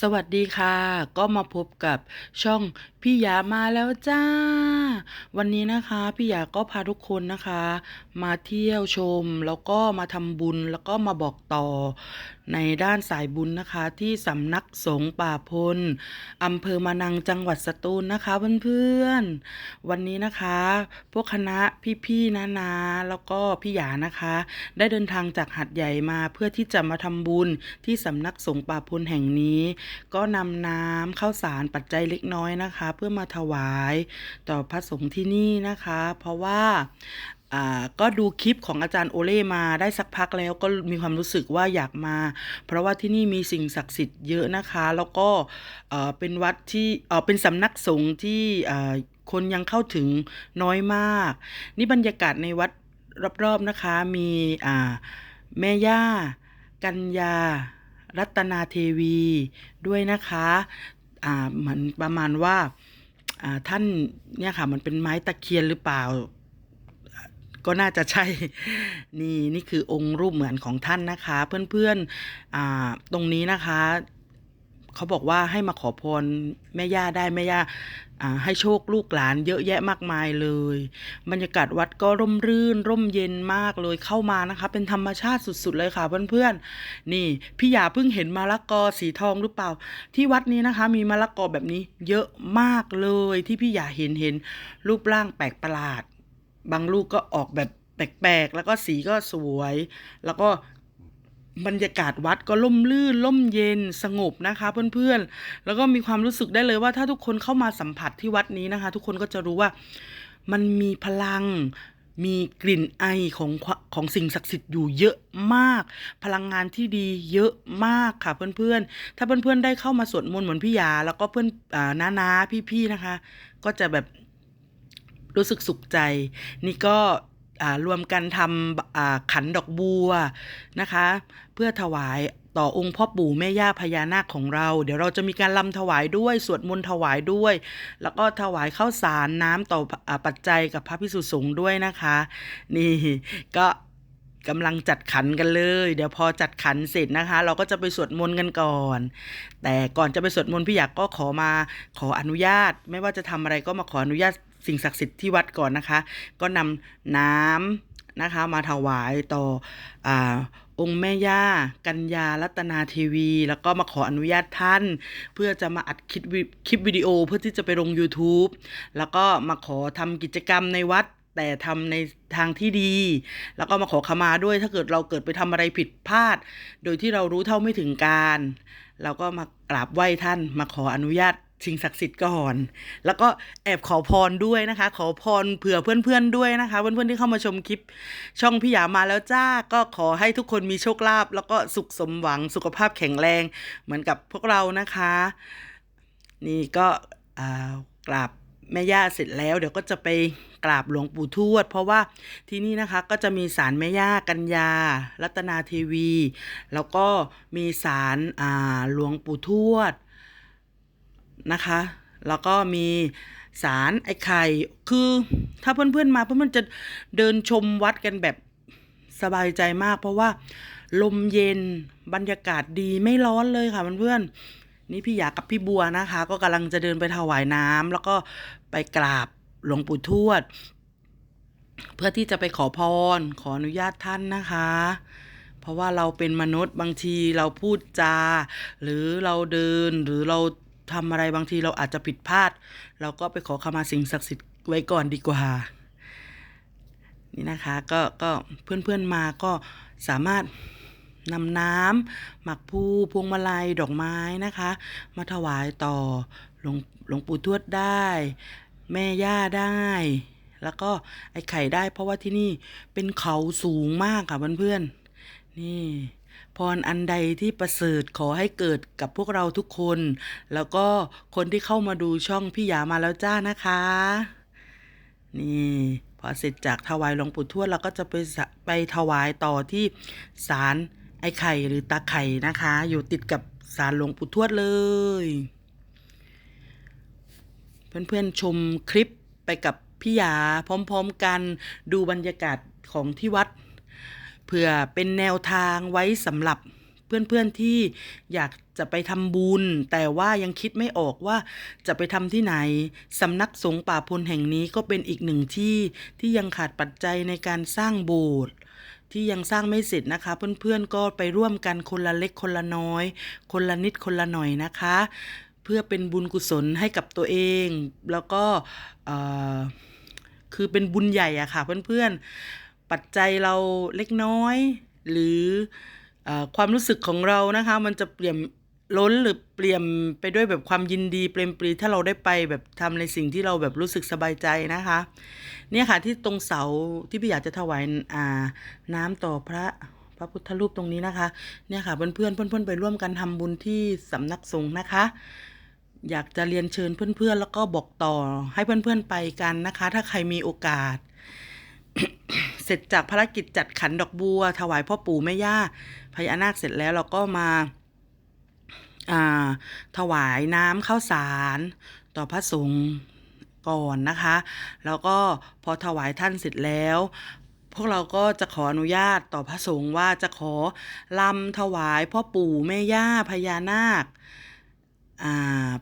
สวัสดีค่ะ ก็มาพบกับช่องพี่หยามาแล้วจ้า วันนี้นะคะพี่หยาก็พาทุกคนนะคะ มาเที่ยวชม แล้วก็มาทำบุญแล้วก็มาบอกต่อ ในด้านสายบุญนะคะที่สำนักสงฆ์ป่าพลอำเภอมานังจังหวัดสตูลนะคะเพื่อนๆ วันนี้นะคะ พวกคณะพี่ๆนะนะแล้วก็พี่หยานะคะ ได้เดินทางจากหัดใหญ่มาเพื่อที่จะมาทำบุญที่สำนักสงฆ์ป่าพลแห่งนี้ ก็นำน้ำข้าวสารปัจจัยเล็กน้อยนะคะ เพื่อมาถวายต่อพระสงฆ์ที่นี่นะคะ เพราะว่า ก็ดูคลิปของอาจารย์โอเล่มาได้สักพักแล้วก็มีความรู้สึกว่าอยากมา เพราะว่าที่นี่มีสิ่งศักดิ์สิทธิ์เยอะนะคะ แล้วก็เป็นวัดที่เป็นสำนักสงฆ์ที่คนยังเข้าถึงน้อยมาก นี่บรรยากาศในวัดรอบๆนะคะมีแม่ย่า กัญญา รัตนาเทวีด้วยนะคะเหมือนประมาณว่าท่านเนี่ยค่ะมันเป็นไม้ตะเคียนหรือเปล่า ก็น่าจะใช่ นี่นี่คือองค์รูปเหมือนของท่านนะคะ เพื่อนๆอ่าตรงนี้นะคะเขาบอกว่าให้มาขอพรแม่ย่าได้แม่ย่าอ่าให้โชคลูกหลานเยอะแยะมากมายเลย บรรยากาศวัดก็ร่มรื่น ร่มเย็นมากเลยเข้ามานะคะ เป็นธรรมชาติสุดๆเลยค่ะเพื่อนๆ นี่พี่หยาเพิ่งเห็นมะละกอสีทองหรือเปล่า ที่วัดนี้นะคะ มีมะละกอแบบนี้เยอะมากเลยที่พี่หยาเห็นเห็นรูปร่างแปลกประหลาด บางลูกก็ออกแบบแปลกๆ แล้วก็สีก็สวย แล้วก็บรรยากาศวัดก็ล่มลื่นล่มเย็นสงบนะคะเพื่อนๆ แล้วก็มีความรู้สึกได้เลยว่าถ้าทุกคนเข้ามาสัมผัสที่วัดนี้นะคะ ทุกคนก็จะรู้ว่ามันมีพลังมีกลิ่นไอของของสิ่งศักดิ์สิทธิ์อยู่เยอะมาก พลังงานที่ดีเยอะมากค่ะเพื่อนๆ ถ้าเพื่อนๆได้เข้ามาสวดมนต์เหมือนพี่ยา แล้วก็เพื่อนอ่าน้าๆพี่ๆนะคะ ก็จะแบบ รู้สึกสุขใจ นี่ก็รวมกันทำขันดอกบัวนะคะ เพื่อถวายต่อองค์พ่อปู่แม่ย่าพญานาคของเรา เดี๋ยวเราจะมีการลำถวายด้วย สวดมนต์ถวายด้วย แล้วก็ถวายข้าวสารน้ำต่ออปัจจัยกับพระพิสุสงฆ์ด้วยนะคะ นี่ก็กำลังจัดขันกันเลย เดี๋ยวพอจัดขันเสร็จนะคะ เราก็จะไปสวดมนต์กันก่อน แต่ก่อนจะไปสวดมนต์พี่อยากก็ขอมาขออนุญาต ไม่ว่าจะทำอะไรก็มาขออนุญาต สิ่งศักดิ์สิทธิ์ที่วัดก่อนนะคะ ก็นำน้ำนะคะมาถวายต่ออองค์แม่ย่า กัญญารัตนาทีวี แล้วก็มาขออนุญาตท่าน เพื่อจะมาอัดคลิปวิคลิปวิดีโอเพื่อที่จะไปลง YouTube แล้วก็มาขอทำกิจกรรมในวัดแต่ทำในทางที่ดี แล้วก็มาขอขมาด้วยถ้าเกิดเราเกิดไปทำอะไรผิดพลาด โดยที่เรารู้เท่าไม่ถึงการ เราก็มากราบไหว้ท่านมาขออนุญาต สิ่งศักดิ์สิทธิ์ก่อน แล้วก็แอบขอพรด้วยนะคะ ขอพรเผื่อเพื่อนๆด้วยนะคะ เพื่อนๆที่เข้ามาชมคลิป ช่องพี่หยามาแล้วจ้า ก็ขอให้ทุกคนมีโชคลาภแล้วก็สุขสมหวังสุขภาพแข็งแรงเหมือนกับพวกเรานะคะ นี่ก็กราบแม่ย่าเสร็จแล้ว เดี๋ยวก็จะไปกราบหลวงปู่ทวด เพราะว่าที่นี่นะคะก็จะมีศาลแม่ย่ากัญญา รัตนาเทวี แล้วก็มีศาลหลวงปู่ทวด นะคะ แล้วก็มีศาลไอ้ไข่ คือถ้าเพื่อนๆมาเพื่อนๆจะเดินชมวัดกันแบบสบายใจมาก เพราะว่าลมเย็นบรรยากาศดีไม่ร้อนเลยค่ะเพื่อนๆนี่พี่อยากกับพี่บัวนะคะ ก็กำลังจะเดินไปถวายน้ำแล้วก็ไปกราบหลวงปู่ทวด เพื่อที่จะไปขอพร ขออนุญาตท่านนะคะ เพราะว่าเราเป็นมนุษย์บางทีเราพูดจา หรือเราเดินหรือเรา ทำอะไรบางทีเราอาจจะผิดพลาด เราก็ไปขอขมาสิ่งศักดิ์สิทธิ์ไว้ก่อนดีกว่า นี่นะคะก็ก็เพื่อนๆมาก็สามารถนำน้ำหมักพลูพวงมาลัยดอกไม้นะคะ มาถวายต่อหลวงหลวงปู่ทวดได้ แม่ย่าได้ แล้วก็ไอ้ไข่ได้เพราะว่าที่นี่เป็นเขาสูงมากค่ะเพื่อนๆนี่ พรอันใดที่ประเสริฐขอให้เกิดกับพวกเราทุกคน แล้วก็คนที่เข้ามาดูช่องพี่หยามาแล้วจ้านะคะ นี่พอเสร็จจากถวายหลวงปู่ทวดเราก็จะไปไปถวายต่อที่ศาลไอ้ไข่หรือตาไข่นะคะ อยู่ติดกับศาลหลวงปู่ทวดเลย เพื่อนๆชมคลิปไปกับพี่ยาพร้อมๆกันดูบรรยากาศของที่วัด เพื่อเป็นแนวทางไว้สำหรับเพื่อนๆที่อยากจะไปทำบุญ แต่ว่ายังคิดไม่ออกว่าจะไปทำที่ไหนสำนักสงฆ์ป่าพลแห่งนี้ก็เป็นอีกหนึ่งที่ที่ยังขาดปัจจัยในการสร้างโบสถ์ที่ยังสร้างไม่เสร็จนะคะ เพื่อนๆก็ไปร่วมกันคนละเล็กคนละน้อย คนละนิดคนละหน่อยนะคะ เพื่อเป็นบุญกุศลให้กับตัวเอง แล้วก็คือเป็นบุญใหญ่อะค่ะเพื่อนๆ ปัจจัยเราเล็กน้อย หรืออความรู้สึกของเรานะคะ มันจะเปลี่ยนล้นหรือเปลี่ยนไปด้วยแบบความยินดีเปรมปรีถ้าเราได้ไปแบบทำในสิ่งที่เราแบบรู้สึกสบายใจนะคะ เนี่ยค่ะที่ตรงเสาที่พี่อยากจะถวายอ่าน้ำต่อพระพระพุทธรูปตรงนี้นะคะ เนี่ยค่ะเพื่อนเพื่อนๆเพื่อนๆไปร่วมกันทำบุญที่สำนักสงฆ์นะคะ อยากจะเรียนเชิญเพื่อนๆ แล้วก็บอกต่อให้เพื่อนๆไปกันนะคะ ถ้าใครมีโอกาส เสร็จจากภารกิจจัดขันดอกบัว ถวายพ่อปู่แม่ย่าพญานาคเสร็จแล้วเราก็มาถวายน้ำข้าวสาร ต่อพระสงฆ์ก่อนนะคะ แล้วก็พอถวายท่านเสร็จแล้ว พวกเราก็จะขออนุญาตต่อพระสงฆ์ว่าจะขอลำถวายพ่อปู่แม่ย่าพญานาค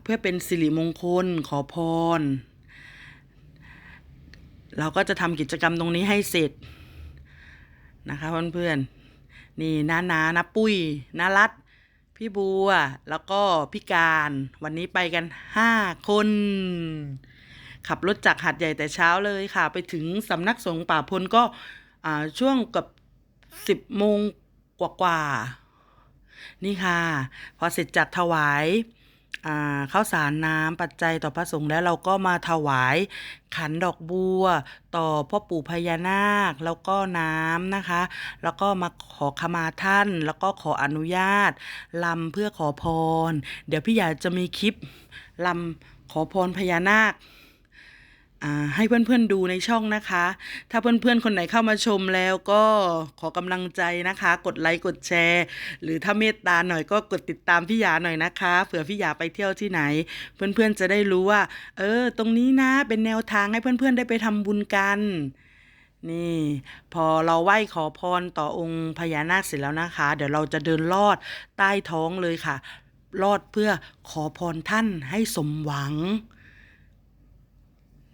เพื่อเป็นสิริมงคลขอพร เราก็จะทำกิจกรรมตรงนี้ให้เสร็จนะคะเพื่อนๆนี่น้านานาปุ้ยนารัดพี่บัว แล้วก็พี่การวันนี้ไปกันห้าคน ขับรถจากหัดใหญ่แต่เช้าเลยค่ะ ไปถึงสำนักสงฆ์ป่าพลก็ช่วงกับสิบโมงกว่าๆนี่ค่ะ พอเสร็จจากถวาย ข้าวสารน้ำปัจจัยต่อพระสงฆ์แล้วเราก็มาถวายขันดอกบัว ต่อพ่อปู่พญานาคแล้วก็น้ำนะคะ แล้วก็มาขอขมาท่าน แล้วก็ขออนุญาตลำเพื่อขอพร เดี๋ยวพี่อยากจะมีคลิปลำขอพรพญานาค ให้เพื่อนๆดูในช่องนะคะ ถ้าเพื่อนๆคนไหนเข้ามาชมแล้วก็ขอกำลังใจนะคะ กดไลค์กดแชร์ หรือถ้าเมตตาหน่อยก็กดติดตามพี่หยาหน่อยนะคะ เผื่อพี่หยาไปเที่ยวที่ไหน เพื่อนๆจะได้รู้ว่า เออ ตรงนี้นะเป็นแนวทางให้เพื่อนๆได้ไปทำบุญกันนี่พอเราไหว้ขอพรต่อองค์พญานาคเสร็จแล้วนะคะ เดี๋ยวเราจะเดินลอดใต้ท้องเลยค่ะ ลอดเพื่อขอพรท่านให้สมหวัง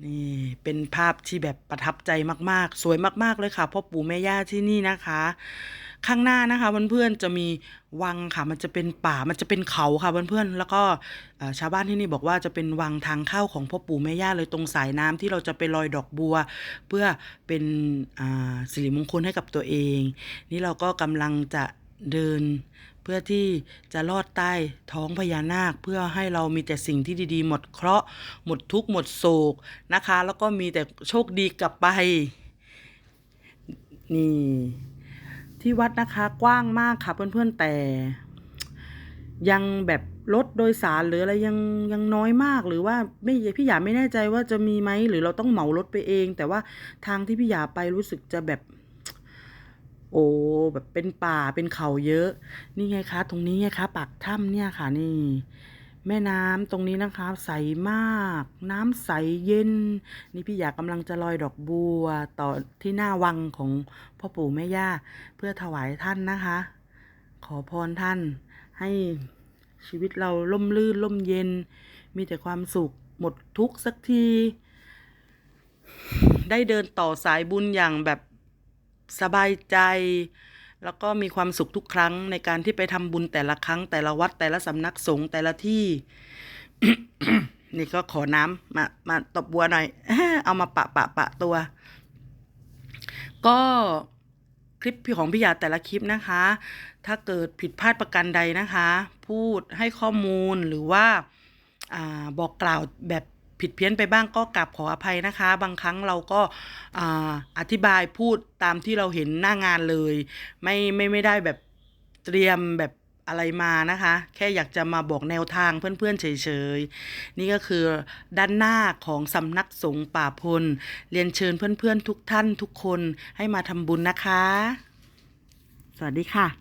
นี่เป็นภาพที่แบบประทับใจมากๆ สวยมากๆเลยค่ะพ่อปู่แม่ย่าที่นี่นะคะ ข้างหน้านะคะเพื่อนๆจะมีวังค่ะ มันจะเป็นป่ามันจะเป็นเขาค่ะเพื่อนๆแล้วก็ชาวบ้านที่นี่บอกว่าจะเป็นวังทางเข้าของพ่อปู่แม่ย่าเลยตรงสายน้ำที่เราจะไปลอยดอกบัว เพื่อเป็นสิริมงคลให้กับตัวเอง นี่เราก็กำลังจะ เดิน เพื่อที่จะลอดใต้ท้องพญานาค เพื่อให้เรามีแต่สิ่งที่ดีๆ หมดเคราะห์หมดทุกข์หมดโศกนะคะ แล้วก็มีแต่โชคดีกลับไป นี่ ที่วัดนะคะกว้างมากค่ะเพื่อนๆแต่ยังแบบรถโดยสารหรืออะไรยังยังน้อยมากหรือว่าไม่พี่หยาไม่แน่ใจว่าจะมีไหมหรือเราต้องเหมารถไปเอง แต่ว่าทางที่พี่หยาไปรู้สึกจะแบบ โอ้แบบเป็นป่าเป็นเขาเยอะ นี่ไงคะ ตรงนี้ไงคะปากถ้ำเนี่ยค่ะนี่ แม่น้ำตรงนี้นะคะ ใสมาก น้ำใสเย็น นี่พี่อยากกำลังจะลอยดอกบัว ต่อที่หน้าวังของพ่อปู่แม่ย่า เพื่อถวายท่านนะคะ ขอพรท่าน ให้ชีวิตเราล่มลื่นล่มเย็น มีแต่ความสุขหมดทุกข์สักที ได้เดินต่อสายบุญอย่างแบบ สบายใจ แล้วก็มีความสุขทุกครั้งในการที่ไปทำบุญแต่ละครั้งแต่ละวัดแต่ละสำนักสงฆ์แต่ละที่ นี่ก็ขอน้ำมามาตบบัวหน่อย เอามาปะปะปะตัว ก็คลิปของพี่หยาแต่ละคลิปนะคะ ถ้าเกิดผิดพลาดประการใดนะคะ พูดให้ข้อมูลหรือว่าอาบอกกล่าวแบบ ผิดเพี้ยนไปบ้างก็กราบขออภัยนะคะ บางครั้งเราก็ออธิบายพูดตามที่เราเห็นหน้างานเลย ไม่ไม่ไม่ได้แบบเตรียมแบบอะไรมานะคะ แค่อยากจะมาบอกแนวทางเพื่อนๆเฉยๆ นี่ก็คือด้านหน้าของสำนักสงฆ์ป่าพล เรียนเชิญเพื่อนๆทุกท่านทุกคนให้มาทำบุญนะคะ สวัสดีค่ะ